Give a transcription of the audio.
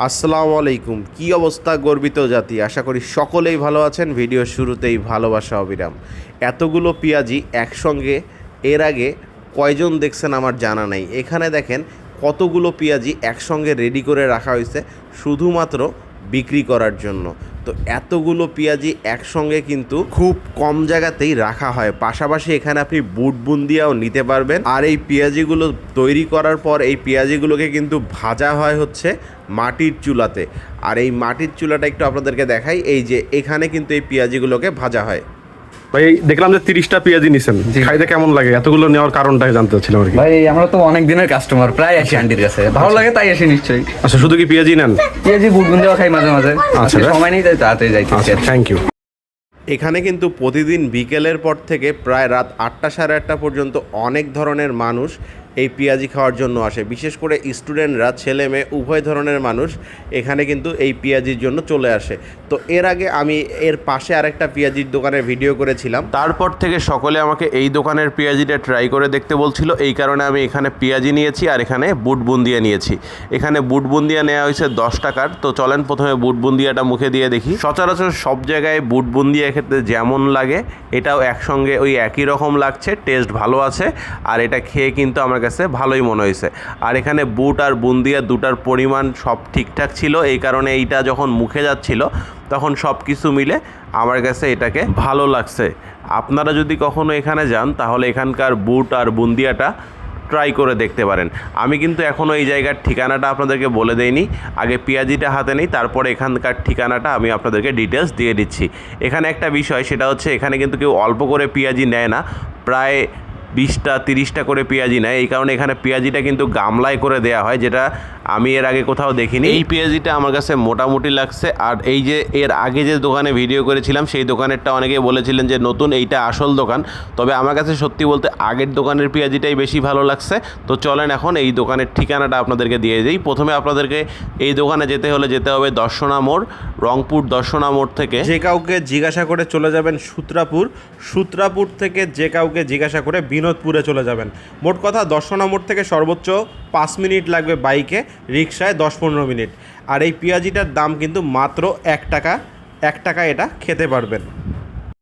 আসসালামু আলাইকুম। কি অবস্থা গর্বিত জাতি? আশা করি সকলেই ভালো আছেন। ভিডিও শুরুতেই ভালোবাসা, অবিরাম। এতগুলো পেঁয়াজি একসঙ্গে, এর আগে কয়জন দেখছেন আমার জানা নেই। এখানে দেখেন কতগুলো পেঁয়াজি একসঙ্গে রেডি করে রাখা হয়েছে, শুধুমাত্র বিক্রি করার জন্য। তো এতগুলো পেঁয়াজি একসঙ্গে কিন্তু খুব কম জায়গাতেই রাখা হয়। পাশাপাশি এখানে আপনি বুট বুন্দিয়াও নিতে পারবেন। আর এই পেঁয়াজিগুলো তৈরি করার পর এই পেঁয়াজিগুলোকে কিন্তু ভাজা হয় হচ্ছে মাটির চুলাতে। আর এই মাটির চুলাটা একটু আপনাদেরকে দেখাই। এই যে এখানে কিন্তু এই পেঁয়াজিগুলোকে ভাজা হয়। ভাই দেখলাম যে তিরিশটা পেঁয়াজি নিছেন। খাইতে কেমন লাগে? এতগুলো নেওয়ার কারণটা জানতে চাচ্ছিলাম আর কি। ভাই আমরা তো অনেক দিনের কাস্টমার প্রায় আসি আন্টির কাছে। ভালো লাগে তাই আসি নিশ্চয়ই। আচ্ছা শুধু কি পেঁয়াজি নেন? পেঁয়াজি বুট দেওয়া খাই মাঝে মাঝে। আচ্ছা। সময় নেই তাই তাড়াতাড়ি যাইতেছি আচ্ছা থ্যাংক ইউ এখানে কিন্তু প্রতিদিন বিকেলের পর থেকে প্রায় রাত আটটা সাড়ে আটটা পর্যন্ত অনেক ধরনের মানুষ এই পেঁয়াজি খাওয়ার জন্য আসে। বিশেষ করে স্টুডেন্টরা, ছেলে মেয়ে, উভয় ধরনের মানুষ এখানে কিন্তু এই পেঁয়াজির জন্য চলে আসে। তো এর আগে আমি এর পাশে আরেকটা পেঁয়াজির দোকানের ভিডিও করেছিলাম। তারপর থেকে সকলে আমাকে এই দোকানের পেঁয়াজিটা ট্রাই করে দেখতে বলছিল। এই কারণে আমি এখানে পেঁয়াজি নিয়েছি আর এখানে বুট বুন্দিয়া নিয়েছি। এখানে বুট বুন্দিয়া নেওয়া হয়েছে দশ টাকার। তো চলেন প্রথমে বুট বুন্দিয়াটা মুখে দিয়ে দেখি। সচরাচর সব জায়গায় বুট বুন্দিয়া খেতে যেমন লাগে, এটাও একসঙ্গে ওই একই রকম লাগছে টেস্ট ভালো আছে। আর এটা খেয়ে কিন্তু আমার কাছে ভালোই মনে হয়েছে। আর এখানে বুট আর বুন্দিয়া দুটার পরিমাণ সব ঠিকঠাক ছিল, এই কারণে এইটা যখন মুখে যাচ্ছিল, তখন সব কিছু মিলে আমার কাছে এটাকে ভালো লাগছে। আপনারা যদি কখনো এখানে যান, তাহলে এখানকার বুট আর বুন্দিয়াটা ট্রাই করে দেখতে পারেন। আমি কিন্তু এখনও এই জায়গার ঠিকানাটা আপনাদেরকে বলে দেইনি। আগে পেঁয়াজিটা হাতে নেই, তারপরে এখানকার ঠিকানাটা আমি আপনাদেরকে ডিটেলস দিয়ে দিচ্ছি। এখানে একটা বিষয়, সেটা হচ্ছে এখানে কিন্তু কেউ অল্প করে পেঁয়াজি নেয় না। প্রায় বিশটা, তিরিশটা করে পেঁয়াজি নেয়। এই কারণে এখানে পেঁয়াজিটা কিন্তু গামলায় করে দেওয়া হয়, যেটা আমি এর আগে কোথাও দেখিনি। এই পেঁয়াজিটা আমার কাছে মোটামুটি লাগছে। আর এই যে এর আগে যে দোকানে ভিডিও করেছিলাম, সেই দোকানেরটা অনেকেই বলেছিলেন যে নতুন, এইটা আসল দোকান। তবে আমার কাছে সত্যি বলতে আগের দোকানের পেঁয়াজিটাই বেশি ভালো লাগছে। তো চলেন এখন এই দোকানের ঠিকানাটা আপনাদেরকে দিয়ে দিই। প্রথমে আপনাদেরকে এই দোকানে যেতে হলে যেতে হবে দর্শনা মোড়। রংপুর দর্শনা মোড় থেকে। যে কাউকে জিজ্ঞাসা করে চলে যাবেন সূত্রাপুর সূত্রাপুর থেকে যে কাউকে জিজ্ঞাসা করে বিনোদপুরে চলে যাবেন। মোট কথা দর্শনা মোড় থেকে সর্বোচ্চ পাঁচ মিনিট লাগবে বাইকে রিক্সায় দশ পনেরো মিনিট। আর এই পেঁয়াজিটার দাম কিন্তু মাত্র এক টাকা এক টাকা এটা খেতে পারবেন।